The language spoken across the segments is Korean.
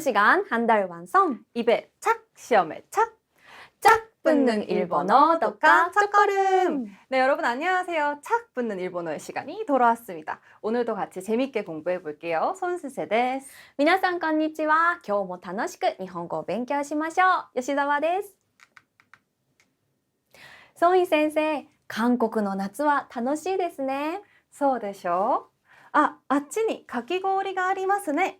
시간 한 달 완성. 입에 착, 시험에 착, 짝 붙는 일본어 독학 첫걸음. 네, 여러분 안녕하세요. 착 붙는 일본어의 시간이 돌아왔습니다. 오늘도 같이 재밌게 공부해 볼게요. 손스세 데스. 皆さんこんにちは。今日も楽しく日本語を勉強しましょう。吉澤です。ソンイ先生、韓国の夏は楽しいですね。そうでしょうあ、あっちにかき氷がありますね。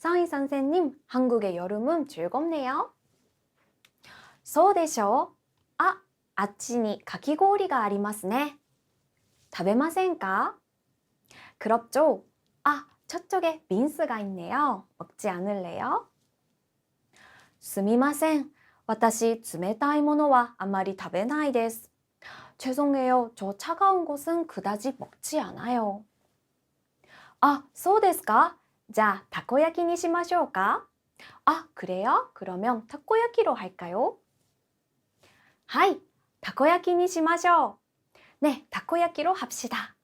ソンイ 선생님, 한국의 여름은 즐겁네요. そうでしょうあ、あっちにかき氷がありますね。食べませんか 그렇죠. 아, 저쪽에 빈스가 있네요. 먹지 않을래요? すみません. 私冷たいものはあまり食べないです. 죄송해요. 저 차가운 것은 그다지 먹지 않아요. 아, そうですか? 자, 타코야키니 시마쇼까? 아, 그래요? 그러면 타코야키로 할까요? 하이, 타코야키니 시마쇼. 네, 타코야키로 합시다.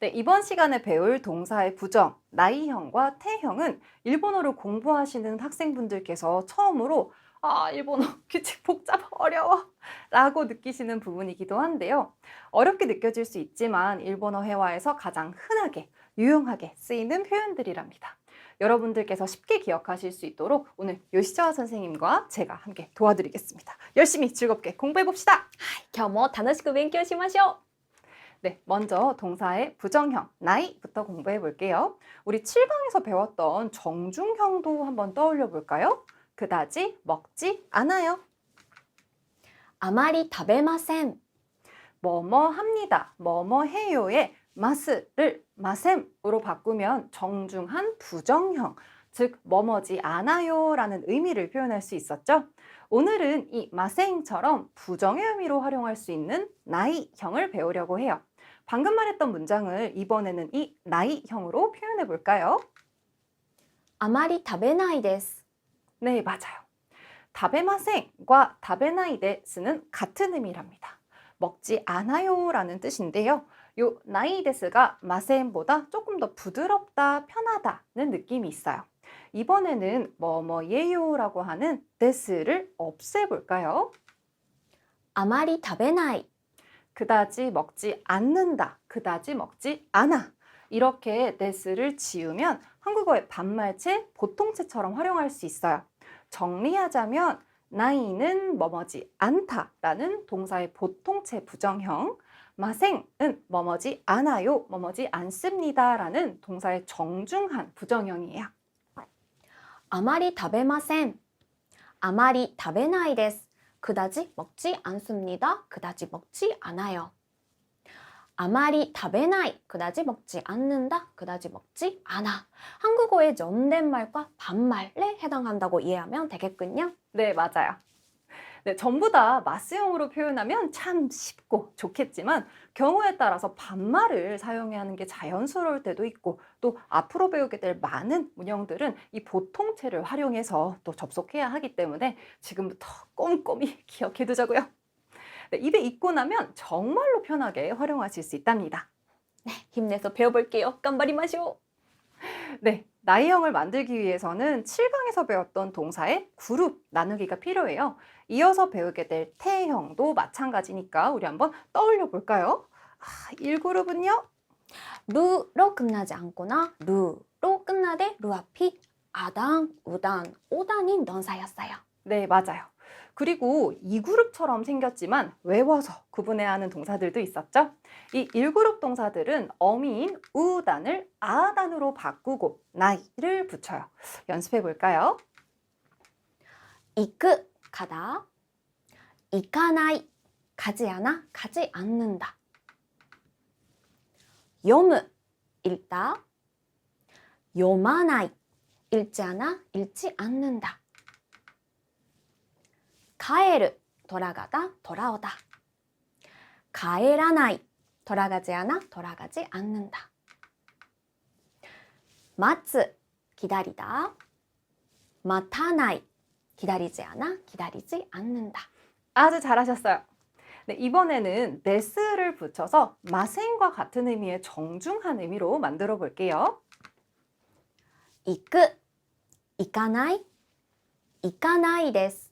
네, 이번 시간에 배울 동사의 부정, 나이형과 태형은 일본어를 공부하시는 학생분들께서 처음으로 아, 일본어 규칙 복잡 어려워 라고 느끼시는 부분이기도 한데요. 어렵게 느껴질 수 있지만 일본어 회화에서 가장 흔하게 유용하게 쓰이는 표현들이랍니다. 여러분들께서 쉽게 기억하실 수 있도록 오늘 요시자와 선생님과 제가 함께 도와드리겠습니다. 열심히 즐겁게 공부해 봅시다. 今日も楽しく勉強しましょう 네, 먼저 동사의 부정형, 나이부터 공부해 볼게요. 우리 7강에서 배웠던 정중형도 한번 떠올려 볼까요? 그다지 먹지 않아요. あまり食べません 뭐뭐 합니다. 뭐뭐 해요의 마스를 마셈으로 바꾸면 정중한 부정형, 즉 뭐뭐지 않아요라는 의미를 표현할 수 있었죠. 오늘은 이 마생처럼 부정의 의미로 활용할 수 있는 나이형을 배우려고 해요. 방금 말했던 문장을 이번에는 이 나이형으로 표현해 볼까요? あまり食べないです 네, 맞아요. 다베마생과 다베나이데스는 같은 의미랍니다. 먹지 않아요라는 뜻인데요. 요 나이 데스가 마세엔보다 조금 더 부드럽다, 편하다는 느낌이 있어요. 이번에는 뭐뭐 예요라고 하는 데스를 없애볼까요? 아마리 다베나이 그다지 먹지 않는다, 그다지 먹지 않아 이렇게 데스를 지우면 한국어의 반말체, 보통체처럼 활용할 수 있어요. 정리하자면 나이는 머머지 않다라는 동사의 보통체 부정형, 마생은 머머지 않아요, 머머지 않습니다 라는 동사의 정중한 부정형이에요. 아마리 다베마센, 아마리 다베나이데스, 그다지 먹지 않습니다, 그다지 먹지 않아요. 아마리 다베나이, 그다지 먹지 않는다, 그다지 먹지 않아. 한국어의 연댓말과 반말에 해당한다고 이해하면 되겠군요. 네, 맞아요. 네, 전부 다 마스형으로 표현하면 참 쉽고 좋겠지만 경우에 따라서 반말을 사용해야 하는 게 자연스러울 때도 있고 또 앞으로 배우게 될 많은 문형들은 이 보통체를 활용해서 또 접속해야 하기 때문에 지금부터 꼼꼼히 기억해 두자고요. 네, 입에 익고 나면 정말로 편하게 활용하실 수 있답니다. 네, 힘내서 배워볼게요. 깜바리마쇼. 네, 나이형을 만들기 위해서는 7강에서 배웠던 동사의 그룹 나누기가 필요해요. 이어서 배우게 될 태형도 마찬가지니까 우리 한번 떠올려 볼까요? 아, 1그룹은요? 루로 끝나지 않거나 루로 끝나되 루 앞이 아당, 우단, 오단인 넌사였어요. 네, 맞아요. 그리고 2그룹처럼 생겼지만 외워서 구분해야 하는 동사들도 있었죠. 이 1그룹 동사들은 어미인 우단을 아단으로 바꾸고 나이를 붙여요. 연습해 볼까요? 이끄 가다 이카나이 가지 않아 가지 않는다. 요무 읽다 요마나이 읽지 않아 읽지 않는다. 가에르 돌아가다 돌아오다. 가에라나이 돌아가지 않아 돌아가지 않는다. 마츠 기다리다. 마타나이 기다리지 않아 기다리지 않는다. 아주 잘하셨어요. 네, 이번에는 네스를 붙여서 마생과 같은 의미의 정중한 의미로 만들어 볼게요. 이끄 이까나이 이까나이 데스.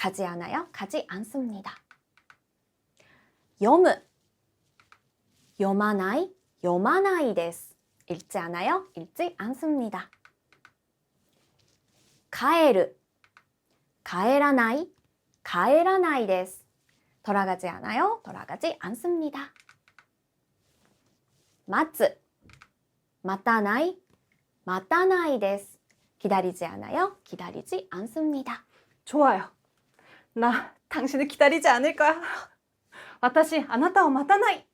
가지 않아요? 가지 않습니다. 여무 여마나이 여마나이 데스 읽지 않아요? 읽지 않습니다. 가에르 가에라나이 가에라나이 데스 돌아가지 않아요? 돌아가지 않습니다. 마츠 마타나이 마타나이 데스 기다리지 않아요? 기다리지 않습니다. 좋아요. 나 당신을 기다리지 않을 거야. 와타시 아나타와 마타나이.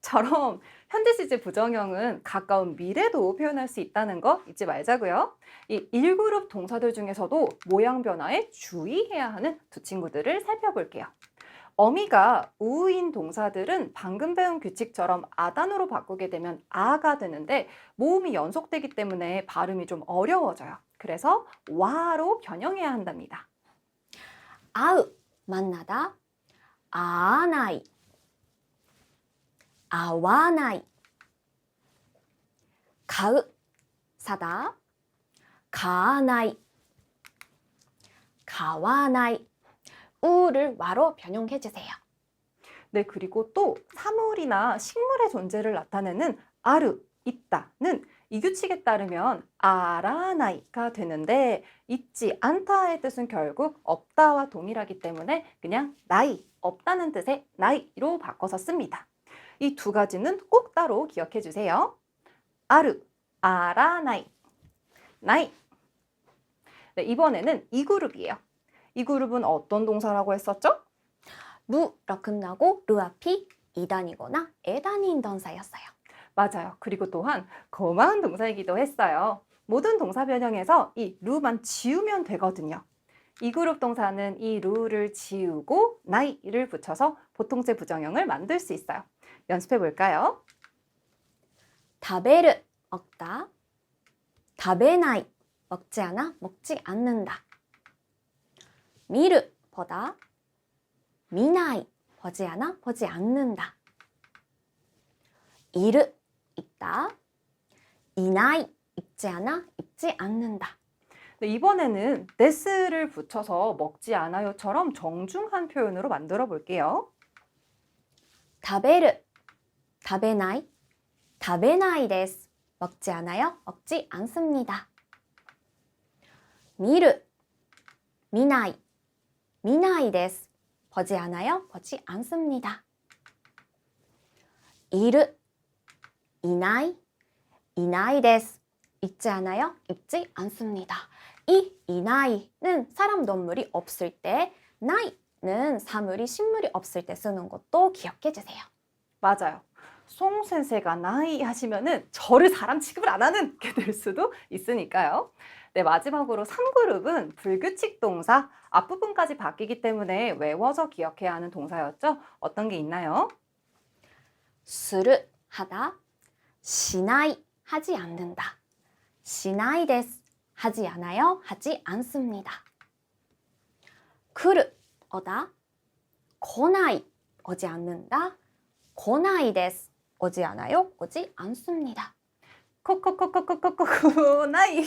처럼 현재 시제 부정형은 가까운 미래도 표현할 수 있다는 거 잊지 말자고요. 이 1그룹 동사들 중에서도 모양 변화에 주의해야 하는 두 친구들을 살펴볼게요. 어미가 우인 동사들은 방금 배운 규칙처럼 아단으로 바꾸게 되면 아가 되는데 모음이 연속되기 때문에 발음이 좀 어려워져요. 그래서 와로 변형해야 한답니다. 아우 만나다? 아나이. 아와나이. 가우 사다? 가나이. 가와나이. 우를 와로 변형해 주세요. 네, 그리고 또 사물이나 식물의 존재를 나타내는 아르, 있다는 이 규칙에 따르면 아라나이가 되는데 있지 않다의 뜻은 결국 없다와 동일하기 때문에 그냥 나이, 없다는 뜻의 나이로 바꿔서 씁니다. 이 두 가지는 꼭 따로 기억해 주세요. 아르, 아라나이, 나이. 네, 이번에는 이 그룹이에요. 이 그룹은 어떤 동사라고 했었죠? 루로 끝나고 루 앞이 이단이거나 에단인 동사였어요. 맞아요. 그리고 또한 거마한 동사이기도 했어요. 모든 동사 변형에서 이 루만 지우면 되거든요. 이 그룹 동사는 이 루를 지우고 나이를 붙여서 보통제 부정형을 만들 수 있어요. 연습해 볼까요? 食べる 먹다 食べない 먹지 않아 먹지 않는다 見る 보다 見ない 보지 않아 보지 않는다 いる 있다. 이나이 입지 않아 입지 않는다. 네, 이번에는 데스를 붙여서 먹지 않아요처럼 정중한 표현으로 만들어 볼게요. 다베르 다베나이 다베나이 데스 먹지 않아요 먹지 않습니다. 미르 미나이 미나이 데스 보지 않아요 보지 않습니다. 이르 이나이, 이나이 데스. 있지 않아요? 있지 않습니다. 이, 이나이는 사람 논물이 없을 때, 나이는 사물이 식물이 없을 때 쓰는 것도 기억해 주세요. 맞아요. 송 센세가 나이 하시면은 저를 사람 취급을 안 하는 게 될 수도 있으니까요. 네, 마지막으로 3그룹은 불규칙 동사 앞부분까지 바뀌기 때문에 외워서 기억해야 하는 동사였죠. 어떤 게 있나요? 스르 하다, 시나이 하지 않는다. 시나이 데스 하지 않아요. 하지 않습니다. 쿠르 어다. 고나이 오지 않는다. 고나이 데스 오지 않아요. 오지 않습니다. 코코코코코코코코나이.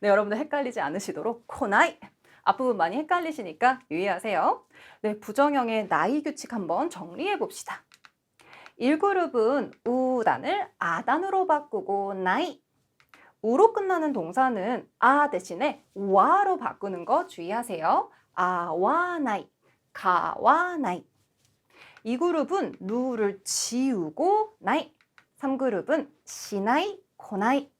네, 여러분들 헷갈리지 않으시도록 코나이. 앞부분 많이 헷갈리시니까 유의하세요. 네, 부정형의 나이 규칙 한번 정리해 봅시다. 1그룹은 우단을 아단으로 바꾸고 나이. 우로 끝나는 동사는 아 대신에 와로 바꾸는 거 주의하세요. 아와 나이, 가와 나이. 2그룹은 루를 지우고 나이. 3그룹은 시나이, 코나이.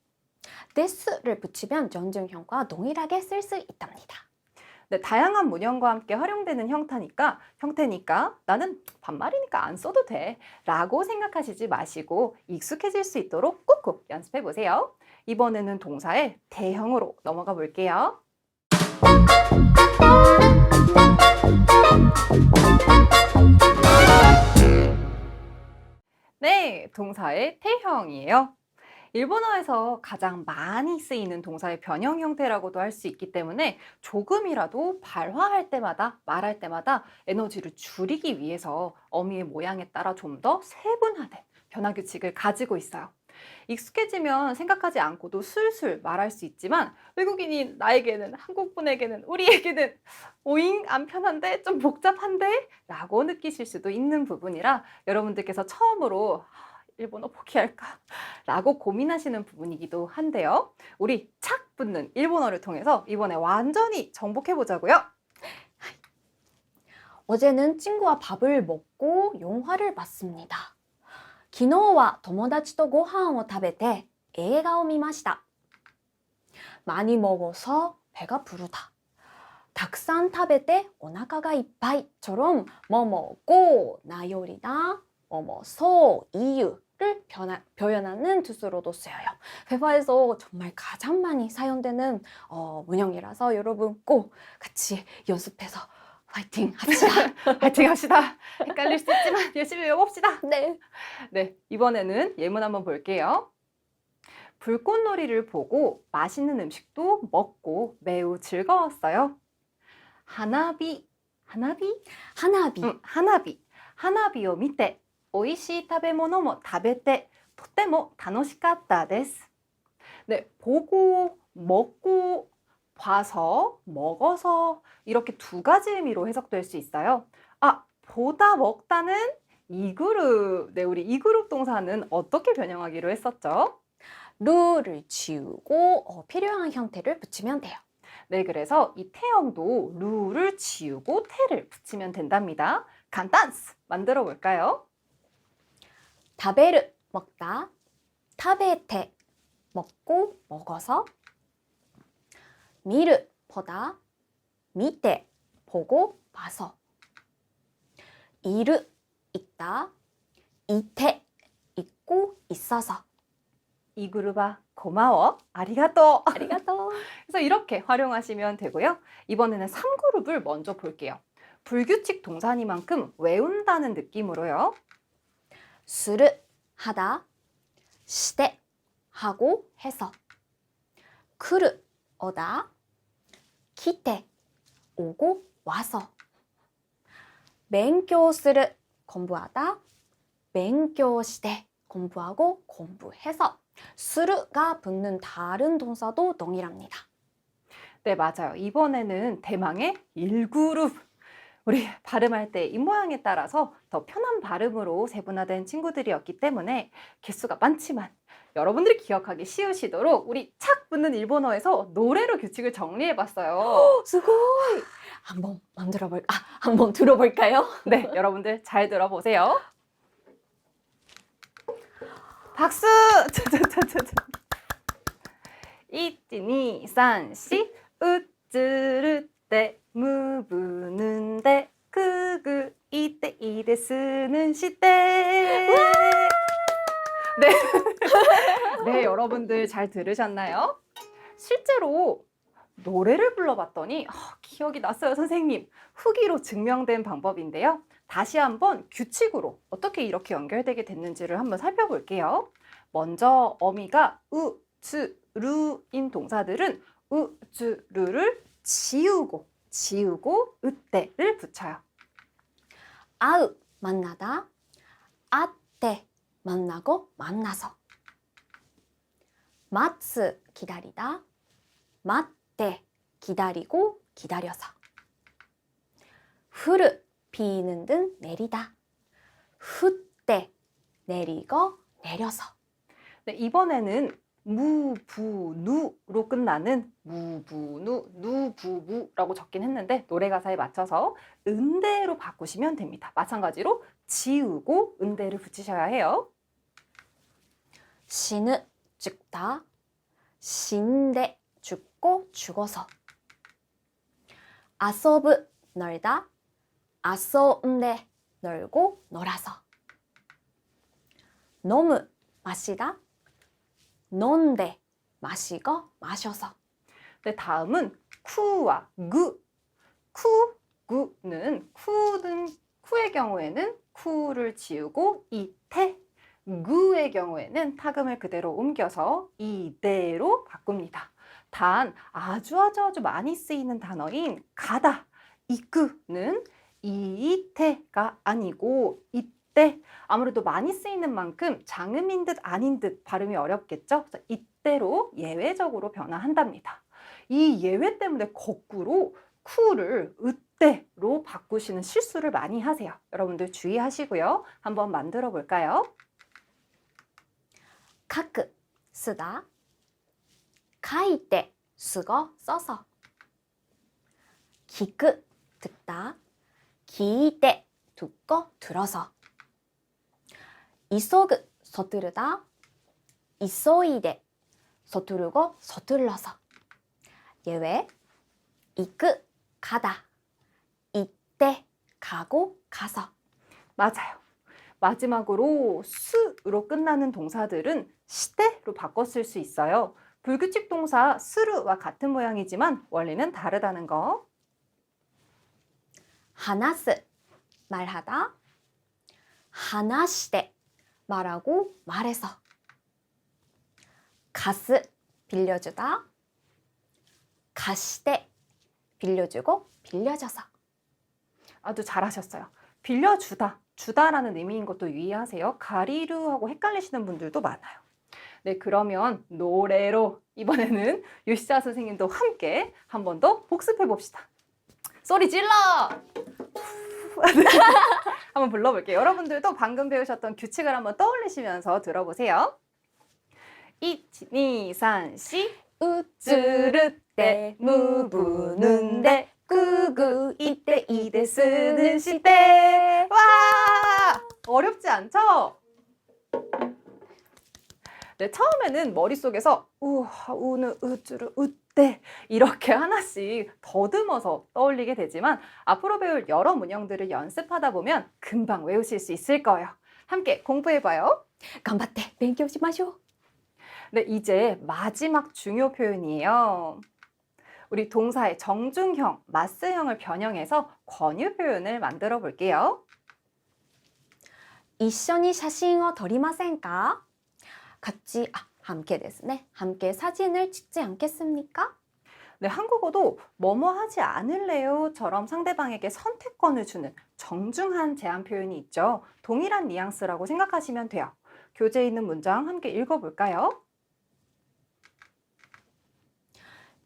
데스를 붙이면 전중형과 동일하게 쓸 수 있답니다. 네, 다양한 문형과 함께 활용되는 형태니까, 형태니까 나는 반말이니까 안 써도 돼. 라고 생각하시지 마시고 익숙해질 수 있도록 꾹꾹 연습해 보세요. 이번에는 동사의 대형으로 넘어가 볼게요. 네, 동사의 태형이에요. 일본어에서 가장 많이 쓰이는 동사의 변형 형태라고도 할 수 있기 때문에 조금이라도 발화할 때마다 말할 때마다 에너지를 줄이기 위해서 어미의 모양에 따라 좀 더 세분화된 변화 규칙을 가지고 있어요. 익숙해지면 생각하지 않고도 술술 말할 수 있지만 외국인인 나에게는 한국 분에게는 우리에게는 오잉 안 편한데 좀 복잡한데 라고 느끼실 수도 있는 부분이라 여러분들께서 처음으로 아, 일본어 포기할까 라고 고민하시는 부분이기도 한데요. 우리 착 붙는 일본어를 통해서 이번에 완전히 정복해 보자고요. 어제는 친구와 밥을 먹고 영화를 봤습니다. 昨日は友達とご飯を食べて映画を見ました。 많이 먹어서 배가 부르다. たくさん食べてお腹がいっぱい처럼 뭐뭐고 나열이나 뭐뭐소 이유 를 표현하는 투스로도 쓰여요. 회화에서 정말 가장 많이 사용되는 어, 문형이라서 여러분 꼭 같이 연습해서 화이팅 합시다. 화이팅 합시다. 헷갈릴 수 있지만 열심히 외워봅시다. 네. 네. 이번에는 예문 한번 볼게요. 불꽃놀이를 보고 맛있는 음식도 먹고 매우 즐거웠어요. 하나비, 하나비? 하나비. 응, 하나비. 하나비요 밑에 美味しい食べ物も食べて、とても楽しかったです. 네, 보고, 먹고, 봐서, 먹어서 이렇게 두 가지 의미로 해석될 수 있어요. 아, 보다 먹다는 이 그룹. 네, 우리 이 그룹 동사는 어떻게 변형하기로 했었죠? 루를 지우고 어, 필요한 형태를 붙이면 돼요. 네, 그래서 이 태형도 루를 지우고 태를 붙이면 된답니다. 간단스 만들어 볼까요? 다베르 먹다, 타베테 먹고 먹어서, 미르 보다, 미테 보고 봐서, 이르 있다, 이테 있고 있어서. 이 그룹아 고마워. 아리가또. 아리가또. 그래서 이렇게 활용하시면 되고요. 이번에는 3그룹을 먼저 볼게요. 불규칙 동사니만큼 외운다는 느낌으로요. する 하다. して 하고 해서. 来る 오다. 来て 오고 와서. 勉強する 공부하다. 勉強して 공부하고 공부해서. する가 붙는 다른 동사도 동일합니다. 네 맞아요 이번에는 대망의 1그룹 우리 발음할 때 입모양에 따라서 더 편한 발음으로 세분화된 친구들이었기 때문에 개수가 많지만 여러분들이 기억하기 쉬우시도록 우리 착 붙는 일본어에서 노래로 규칙을 정리해봤어요. 수고이! 한번 만들어볼, 아, 한번 들어볼까요? 네, 여러분들 잘 들어보세요. 박수! 1, 2, 3, 4, 5, 때, 쓰는 시대. 네. 네, 여러분들 잘 들으셨나요? 실제로 노래를 불러봤더니 아, 기억이 났어요, 선생님. 후기로 증명된 방법인데요. 다시 한번 규칙으로 어떻게 이렇게 연결되게 됐는지를 한번 살펴볼게요. 먼저 어미가 우, 즈, 루인 동사들은 우, 즈, 루를 지우고 지우고 으때를 붙여요. 아우 만나다. 아때 만나고 만나서. 마츠 기다리다. 맞 때, 기다리고 기다려서. 후르 비는 등 내리다. 후때 내리고 내려서. 네, 이번에는 무부누로 끝나는 무부누 누부부라고 적긴 했는데 노래 가사에 맞춰서 은대로 바꾸시면 됩니다. 마찬가지로 지우고 은대를 붙이셔야 해요. 시는 죽다 신데 죽고 죽어서 아서브 널다 아서운데 널고 놀아서 너무 마시다 논데 마시고 마셔서 네, 다음은 쿠와 구. 쿠, 구는 쿠는 쿠의 경우에는 쿠를 지우고 이태. 구의 경우에는 타금을 그대로 옮겨서 이대로 바꿉니다. 단 아주 아주 아주 많이 쓰이는 단어인 가다, 이끄는 이태가 아니고 이때 아무래도 많이 쓰이는 만큼 장음인 듯 아닌 듯 발음이 어렵겠죠? 이때로 예외적으로 변화한답니다. 이 예외 때문에 거꾸로 쿠를 으때로 바꾸시는 실수를 많이 하세요. 여러분들 주의하시고요. 한번 만들어 볼까요? 카크 쓰다 카이때 쓰고 써서 기크 듣다 기이때 듣고 들어서 이소그 서투르다. 이소이데 서투르고 서툴러서. 예외. 이끄 가다. 이때 가고 가서. 맞아요. 마지막으로 수로 끝나는 동사들은 시대로 바꿨을 수 있어요. 불규칙 동사 스루와 같은 모양이지만 원리는 다르다는 거. 하나스. 말하다. 하나시대. 말하고 말해서 가스 빌려주다 가시대 빌려주고 빌려줘서 아주 잘하셨어요. 빌려주다 주다라는 의미인 것도 유의하세요. 가리루하고 헷갈리시는 분들도 많아요. 네, 그러면 노래로 이번에는 유시자 선생님도 함께 한 번 더 복습해 봅시다. 소리 질러! 한번 불러볼게요. 여러분들도 방금 배우셨던 규칙을 한번 떠올리시면서 들어보세요. 1, 2, 3, 4 우쭈르 때 무부는데 구구 이때 이대 쓰는 시대 와 어렵지 않죠? 네 처음에는 머릿속에서 우하 우는 우쭈르 우 때 이렇게 하나씩 더듬어서 떠올리게 되지만 앞으로 배울 여러 문형들을 연습하다 보면 금방 외우실 수 있을 거예요. 함께 공부해봐요. 頑張って勉強しましょう 네, 이제 마지막 중요 표현이에요. 우리 동사의 정중형, 마스형을 변형해서 권유 표현을 만들어 볼게요. 一緒に写真を撮りませんか 같이 아, 함께 ですね 함께 사진을 찍지 않겠습니까? 네, 한국어도 뭐뭐 하지 않을래요?처럼 상대방에게 선택권을 주는 정중한 제한 표현이 있죠. 동일한 뉘앙스라고 생각하시면 돼요. 교재에 있는 문장 함께 읽어볼까요?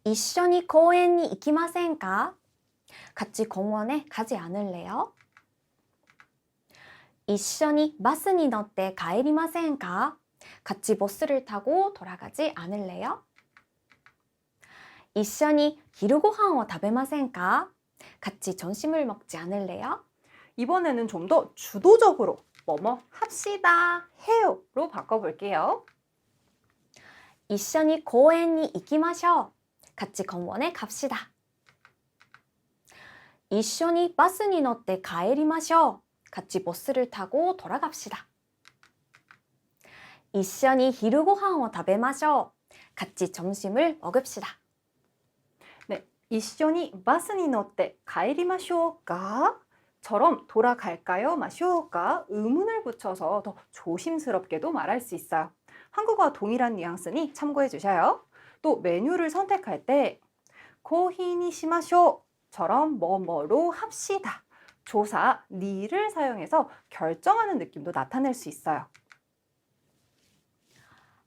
一緒に公園に行きませんか 같이 공원에 가지 않을래요? 一緒にバスに乗って帰りませんか 같이 버스를 타고 돌아가지 않을래요? 一緒に昼ご飯を食べませんか 같이 점심을 먹지 않을래요? 이번에는 좀 더 주도적으로 뭐뭐 합시다, 해요로 바꿔볼게요. 一緒に公園に行きましょう 같이 공원에 갑시다. 一緒にバスに乗って帰りましょう 같이 버스를 타고 돌아갑시다. 一緒に昼ご飯を食べましょう 같이 점심을 먹읍시다. 네, 이쇼니 바스니 노때 가이리마쇼까? 처럼 돌아갈까요? 마쇼까? 의문을 붙여서 더 조심스럽게도 말할 수 있어요. 한국어와 동일한 뉘앙스니 참고해 주셔요. 또 메뉴를 선택할 때 코히니 시마쇼처럼 뭐뭐로 합시다. 조사 니를 사용해서 결정하는 느낌도 나타낼 수 있어요.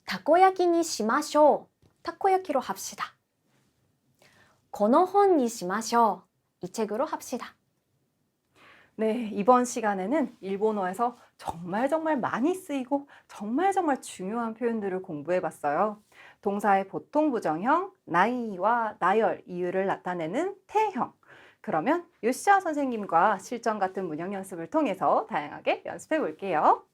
타코야키니 시마쇼. 타코야키로 합시다. 건어헌니 시마쇼. 이 책으로 합시다. 네, 이번 시간에는 일본어에서 정말 정말 많이 쓰이고 정말 정말 중요한 표현들을 공부해 봤어요. 동사의 보통 부정형 나이와 나열 이유를 나타내는 태형. 그러면 유시아 선생님과 실전 같은 문형 연습을 통해서 다양하게 연습해 볼게요.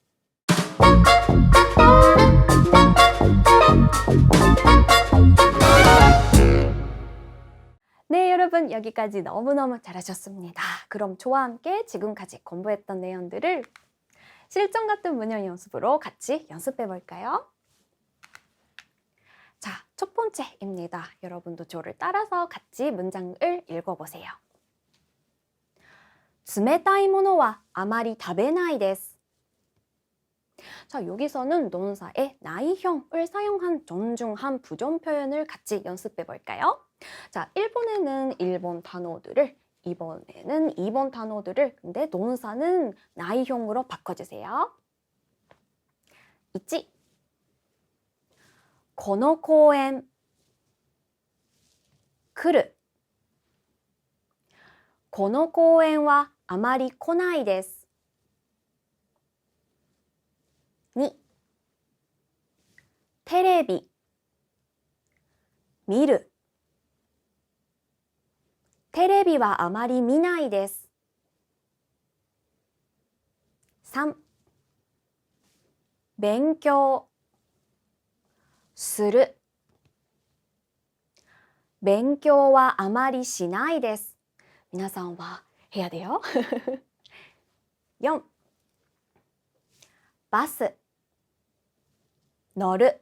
네, 여러분 여러분 여기까지 너무너무 잘하셨습니다. 그럼 저와 함께 지금까지 공부했던 내용들을 실전 같은 문형 연습으로 같이 연습해 볼까요? 자, 첫 번째입니다. 여러분도 저를 따라서 같이 문장을 읽어보세요. 冷たいものはあまり食べないです. 자, 여기서는 논사의 나이형을 사용한 존중한 부정 표현을 같이 연습해 볼까요? 자, 1번에는 1번 단어들을, 2번에는 2번 단어들을, 근데 논사는 나이형으로 바꿔주세요. 있지? この公園来るこの公園はあまり来ないです。 テレビ。見る。テレビはあまり見ないです。3勉強。する。勉強はあまりしないです。皆さんは部屋でよ。4バス。乗る。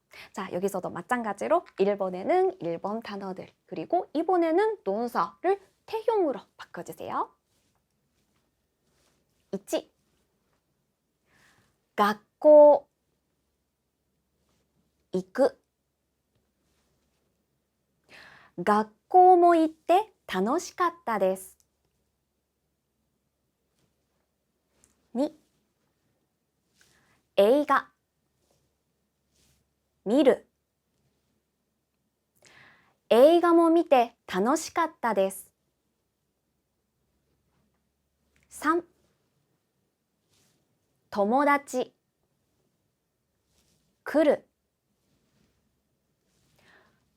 자, 여기서도 마찬가지로 1번에는 1번 단어들, 그리고 2번에는 논사를 태형으로 바꿔주세요. 있지? 学校行く学校も行って楽しかったです。2映画 見る。映画も見て楽しかったです。3友達。来る。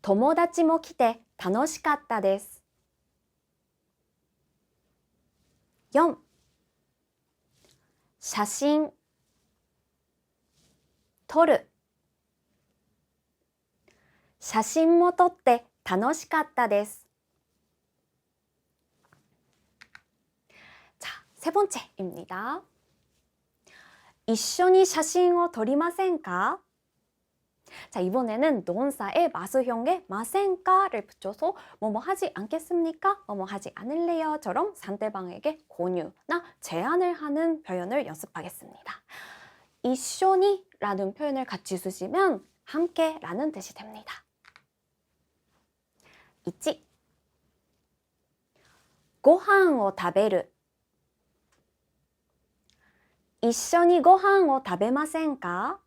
友達も来て楽しかったです。4写真。撮る。写真も撮って楽しかったです。 자, 세 번째입니다. 一緒に写真を撮りませんか 자, 이번에는 논사의 마수형에 마센까를 붙여서 뭐뭐 하지 않겠습니까? 뭐뭐 하지 않을래요?처럼 상대방에게 권유나 제안을 하는 표현을 연습하겠습니다. 이쇼니라는 표현을 같이 쓰시면 함께라는 뜻이 됩니다. 있 지? ご飯を食べる。一緒にご飯を食べませんか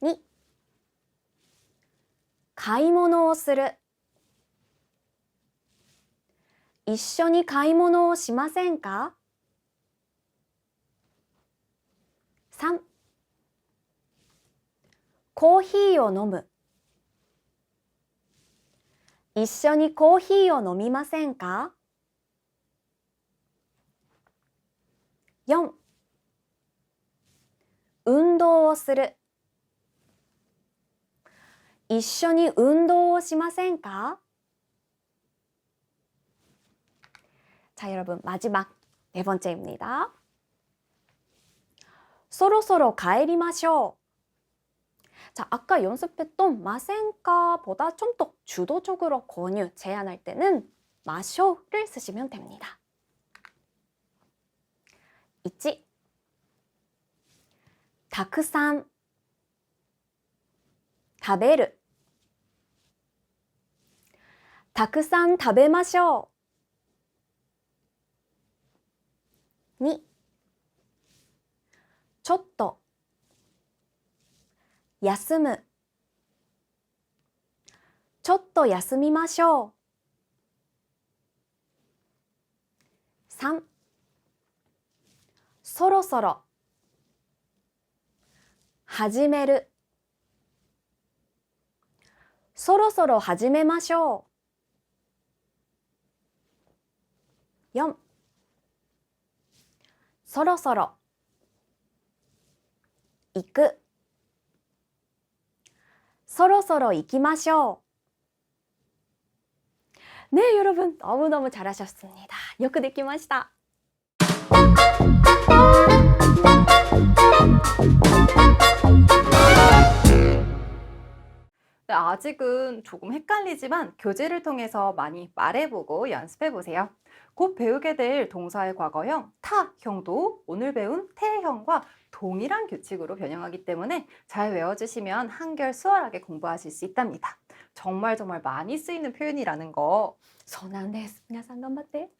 ？2買い物をする。一緒に買い物をしませんか？3コーヒーを飲む。一緒にコーヒーを飲みませんか4運動をする一緒に運動をしませんか 자, 여러분, 마지막 네 번째입니다. そろそろ帰りましょう. 자, 아까 연습했던 마센카보다 좀 더 주도적으로 권유, 제안할 때는 마쇼를 쓰시면 됩니다. 있지? たくさん食べるたくさん食べましょう。2ちょっと 休む。ちょっと休みましょう。3そろそろ。始める。そろそろ始めましょう。4そろそろ。行く。 서로서로 이기마쇼. 네, 여러분 너무너무 잘하셨습니다. 역그 느끼마시다. 네, 아직은 조금 헷갈리지만 교재를 통해서 많이 말해보고 연습해보세요. 곧 배우게 될 동사의 과거형 타형도 오늘 배운 태형과 동일한 규칙으로 변형하기 때문에 잘 외워주시면 한결 수월하게 공부하실 수 있답니다. 정말 정말 많이 쓰이는 표현이라는 거 선한데스 그냥 상관받대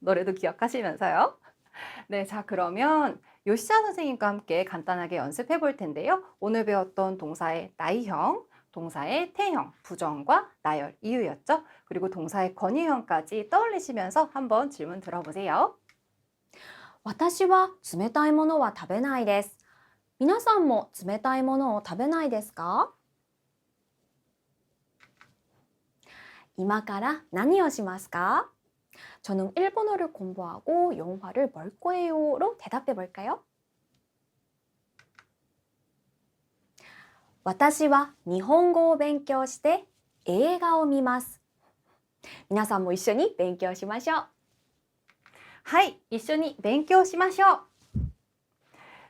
노래도 기억하시면서요. 네, 자 그러면 요시아 선생님과 함께 간단하게 연습해 볼 텐데요. 오늘 배웠던 동사의 나이형, 동사의 태형, 부정과 나열, 이유였죠. 그리고 동사의 권위형까지 떠올리시면서 한번 질문 들어보세요. 私は冷たいものは食べないです。皆さんも冷たいものを食べないですか今から何をしますか저는 일본어를 공부하고 영화를 볼 거예요로 대답해 볼까요? 私は日本語を勉強して映画を見ます。皆さんも一緒に勉強しましょう。 はい、一緒に勉強しましょう.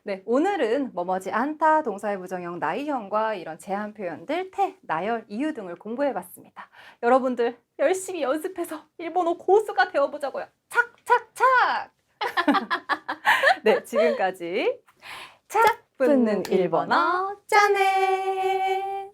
네, 오늘은 머머지 않다, 동사의 부정형, 나이형과 이런 제한 표현들, 태, 나열, 이유 등을 공부해 봤습니다. 여러분들 열심히 연습해서 일본어 고수가 되어보자고요. 착, 착, 착! 네, 지금까지 착 붙는 일본어 짠해!